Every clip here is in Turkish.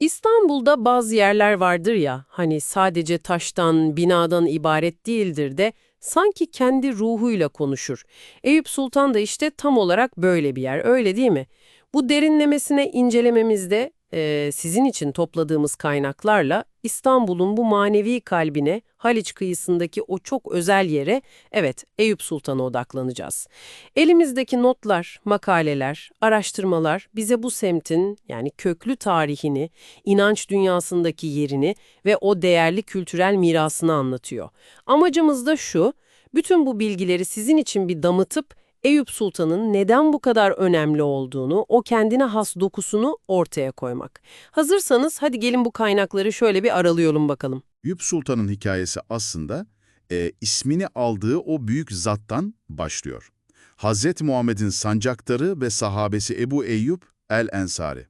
İstanbul'da bazı yerler vardır ya, hani sadece taştan, binadan ibaret değildir de sanki kendi ruhuyla konuşur. Eyüp Sultan da işte tam olarak böyle bir yer, öyle değil mi? Bu derinlemesine incelememizde e, sizin için topladığımız kaynaklarla İstanbul'un bu manevi kalbine, Haliç kıyısındaki o çok özel yere, evet Eyüp Sultan'a odaklanacağız. Elimizdeki notlar, makaleler, araştırmalar bize bu semtin yani köklü tarihini, inanç dünyasındaki yerini ve o değerli kültürel mirasını anlatıyor. Amacımız da şu, bütün bu bilgileri sizin için bir damıtıp Eyüp Sultan'ın neden bu kadar önemli olduğunu, o kendine has dokusunu ortaya koymak. Hazırsanız hadi gelin bu kaynakları şöyle bir aralayalım bakalım. Eyüp Sultan'ın hikayesi aslında e, ismini aldığı o büyük zattan başlıyor. Hazreti Muhammed'in sancaktarı ve sahabesi Ebu Eyyub el-Ensari.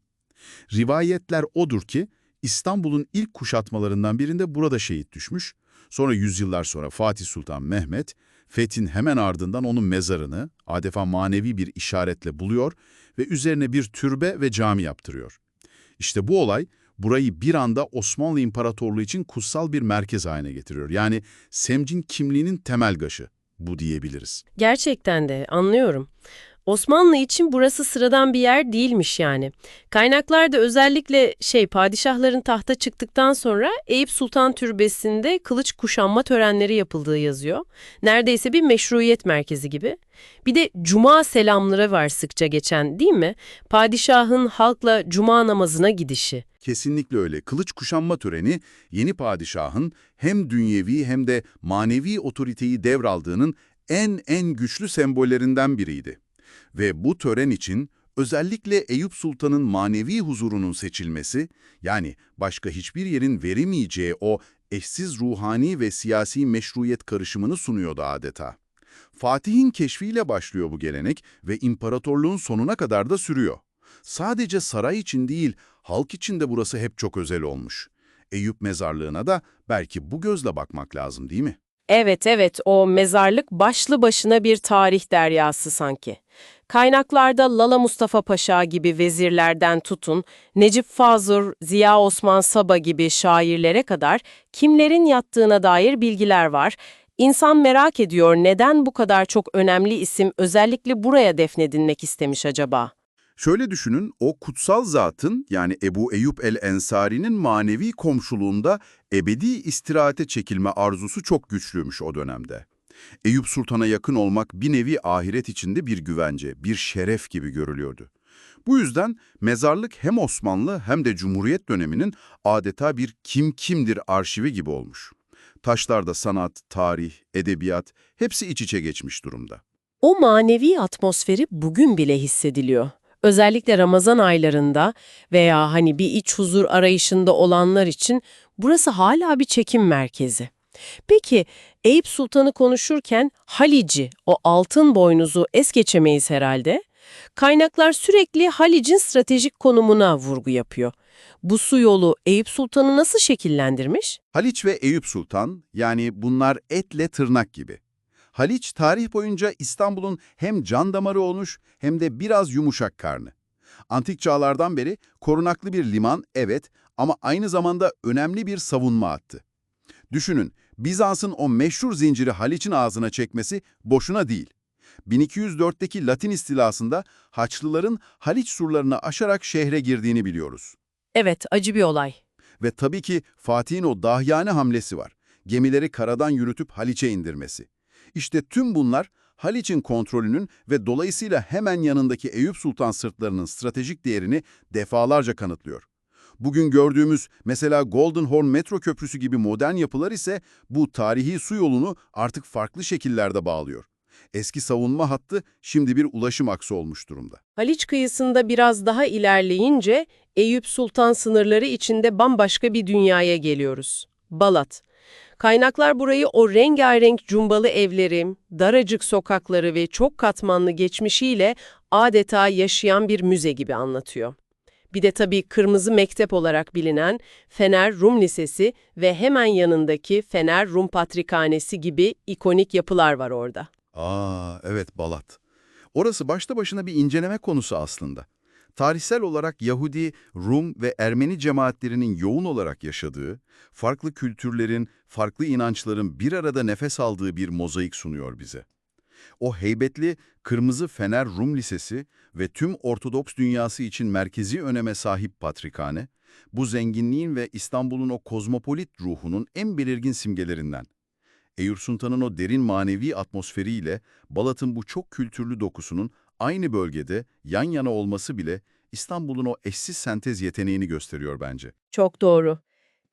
Rivayetler odur ki İstanbul'un ilk kuşatmalarından birinde burada şehit düşmüş. Sonra yüzyıllar sonra Fatih Sultan Mehmet Fethin hemen ardından onun mezarını adeta manevi bir işaretle buluyor ve üzerine bir türbe ve cami yaptırıyor. İşte bu olay burayı bir anda Osmanlı İmparatorluğu için kutsal bir merkez haline getiriyor. Yani Semcin kimliğinin temel gaşı bu diyebiliriz. Gerçekten de anlıyorum. Osmanlı için burası sıradan bir yer değilmiş yani. Kaynaklarda özellikle şey padişahların tahta çıktıktan sonra Eyüp Sultan Türbesi'nde kılıç kuşanma törenleri yapıldığı yazıyor. Neredeyse bir meşruiyet merkezi gibi. Bir de cuma selamları var sıkça geçen değil mi? Padişahın halkla cuma namazına gidişi. Kesinlikle öyle. Kılıç kuşanma töreni yeni padişahın hem dünyevi hem de manevi otoriteyi devraldığının en en güçlü sembollerinden biriydi. Ve bu tören için özellikle Eyüp Sultan'ın manevi huzurunun seçilmesi, yani başka hiçbir yerin veremeyeceği o eşsiz ruhani ve siyasi meşruiyet karışımını sunuyordu adeta. Fatih'in keşfiyle başlıyor bu gelenek ve imparatorluğun sonuna kadar da sürüyor. Sadece saray için değil, halk için de burası hep çok özel olmuş. Eyüp mezarlığına da belki bu gözle bakmak lazım değil mi? Evet evet o mezarlık başlı başına bir tarih deryası sanki. Kaynaklarda Lala Mustafa Paşa gibi vezirlerden tutun, Necip Fazıl, Ziya Osman Saba gibi şairlere kadar kimlerin yattığına dair bilgiler var. İnsan merak ediyor neden bu kadar çok önemli isim özellikle buraya defnedilmek istemiş acaba? Şöyle düşünün, o kutsal zatın yani Ebu Eyyub el-Ensari'nin manevi komşuluğunda ebedi istirahate çekilme arzusu çok güçlüymüş o dönemde. Eyüp Sultan'a yakın olmak bir nevi ahiret içinde bir güvence, bir şeref gibi görülüyordu. Bu yüzden mezarlık hem Osmanlı hem de Cumhuriyet döneminin adeta bir kim kimdir arşivi gibi olmuş. Taşlarda sanat, tarih, edebiyat hepsi iç içe geçmiş durumda. O manevi atmosferi bugün bile hissediliyor. Özellikle Ramazan aylarında veya hani bir iç huzur arayışında olanlar için burası hala bir çekim merkezi. Peki Eyüp Sultan'ı konuşurken Halici, o altın boynuzu es geçemeyiz herhalde. Kaynaklar sürekli Halic'in stratejik konumuna vurgu yapıyor. Bu su yolu Eyüp Sultan'ı nasıl şekillendirmiş? Haliç ve Eyüp Sultan yani bunlar etle tırnak gibi. Haliç tarih boyunca İstanbul'un hem can damarı olmuş hem de biraz yumuşak karnı. Antik çağlardan beri korunaklı bir liman evet ama aynı zamanda önemli bir savunma hattı. Düşünün Bizans'ın o meşhur zinciri Haliç'in ağzına çekmesi boşuna değil. 1204'teki Latin istilasında Haçlıların Haliç surlarını aşarak şehre girdiğini biliyoruz. Evet, acı bir olay. Ve tabii ki Fatih'in o dahyane hamlesi var. Gemileri karadan yürütüp Haliç'e indirmesi. İşte tüm bunlar Haliç'in kontrolünün ve dolayısıyla hemen yanındaki Eyüp Sultan sırtlarının stratejik değerini defalarca kanıtlıyor. Bugün gördüğümüz mesela Golden Horn metro köprüsü gibi modern yapılar ise bu tarihi su yolunu artık farklı şekillerde bağlıyor. Eski savunma hattı şimdi bir ulaşım aksı olmuş durumda. Haliç kıyısında biraz daha ilerleyince Eyüp Sultan sınırları içinde bambaşka bir dünyaya geliyoruz. Balat. Kaynaklar burayı o rengarenk cumbalı evleri, daracık sokakları ve çok katmanlı geçmişiyle adeta yaşayan bir müze gibi anlatıyor. Bir de tabii Kırmızı Mektep olarak bilinen Fener Rum Lisesi ve hemen yanındaki Fener Rum Patrikhanesi gibi ikonik yapılar var orada. Aa evet Balat. Orası başta başına bir inceleme konusu aslında. Tarihsel olarak Yahudi, Rum ve Ermeni cemaatlerinin yoğun olarak yaşadığı, farklı kültürlerin, farklı inançların bir arada nefes aldığı bir mozaik sunuyor bize. O heybetli Kırmızı Fener Rum Lisesi ve tüm Ortodoks dünyası için merkezi öneme sahip patrikhane, bu zenginliğin ve İstanbul'un o kozmopolit ruhunun en belirgin simgelerinden. Eyüp Sultan'ın o derin manevi atmosferiyle Balat'ın bu çok kültürlü dokusunun aynı bölgede yan yana olması bile İstanbul'un o eşsiz sentez yeteneğini gösteriyor bence. Çok doğru.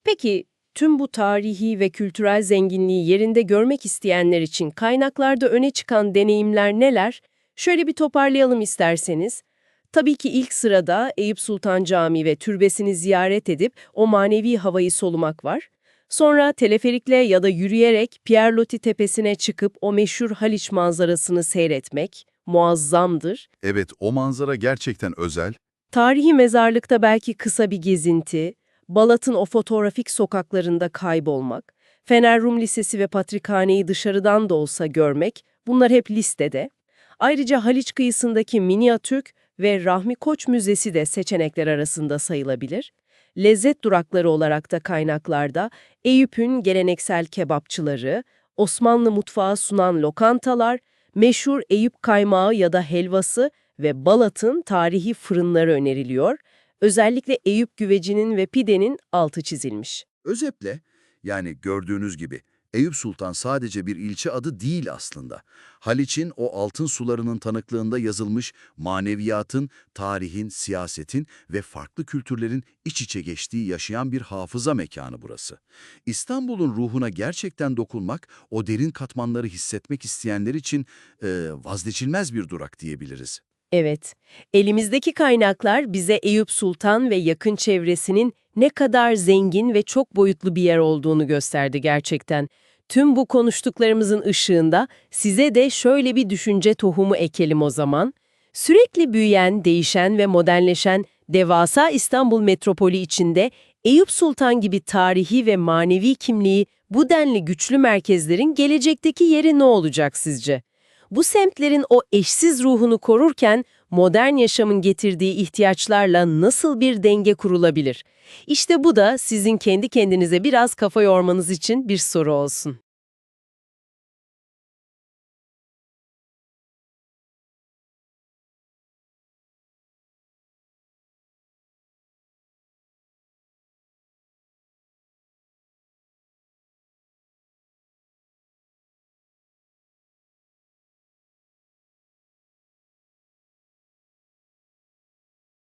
Peki tüm bu tarihi ve kültürel zenginliği yerinde görmek isteyenler için kaynaklarda öne çıkan deneyimler neler? Şöyle bir toparlayalım isterseniz. Tabii ki ilk sırada Eyüp Sultan Camii ve türbesini ziyaret edip o manevi havayı solumak var. Sonra teleferikle ya da yürüyerek Pierre Loti tepesine çıkıp o meşhur Haliç manzarasını seyretmek muazzamdır. Evet, o manzara gerçekten özel. Tarihi mezarlıkta belki kısa bir gezinti, Balat'ın o fotoğrafik sokaklarında kaybolmak, Fener Rum Lisesi ve Patrikhane'yi dışarıdan da olsa görmek, bunlar hep listede. Ayrıca Haliç kıyısındaki Miniatürk ve Rahmi Koç Müzesi de seçenekler arasında sayılabilir. Lezzet durakları olarak da kaynaklarda Eyüp'ün geleneksel kebapçıları, Osmanlı mutfağı sunan lokantalar, meşhur Eyüp kaymağı ya da helvası ve Balat'ın tarihi fırınları öneriliyor. Özellikle Eyüp güvecinin ve pidenin altı çizilmiş. Özetle, yani gördüğünüz gibi Eyüp Sultan sadece bir ilçe adı değil aslında. Haliç'in o altın sularının tanıklığında yazılmış maneviyatın, tarihin, siyasetin ve farklı kültürlerin iç içe geçtiği yaşayan bir hafıza mekanı burası. İstanbul'un ruhuna gerçekten dokunmak, o derin katmanları hissetmek isteyenler için e, vazgeçilmez bir durak diyebiliriz. Evet, elimizdeki kaynaklar bize Eyüp Sultan ve yakın çevresinin ne kadar zengin ve çok boyutlu bir yer olduğunu gösterdi gerçekten. Tüm bu konuştuklarımızın ışığında size de şöyle bir düşünce tohumu ekelim o zaman. Sürekli büyüyen, değişen ve modernleşen devasa İstanbul metropolü içinde Eyüp Sultan gibi tarihi ve manevi kimliği bu denli güçlü merkezlerin gelecekteki yeri ne olacak sizce? Bu semtlerin o eşsiz ruhunu korurken modern yaşamın getirdiği ihtiyaçlarla nasıl bir denge kurulabilir? İşte bu da sizin kendi kendinize biraz kafa yormanız için bir soru olsun.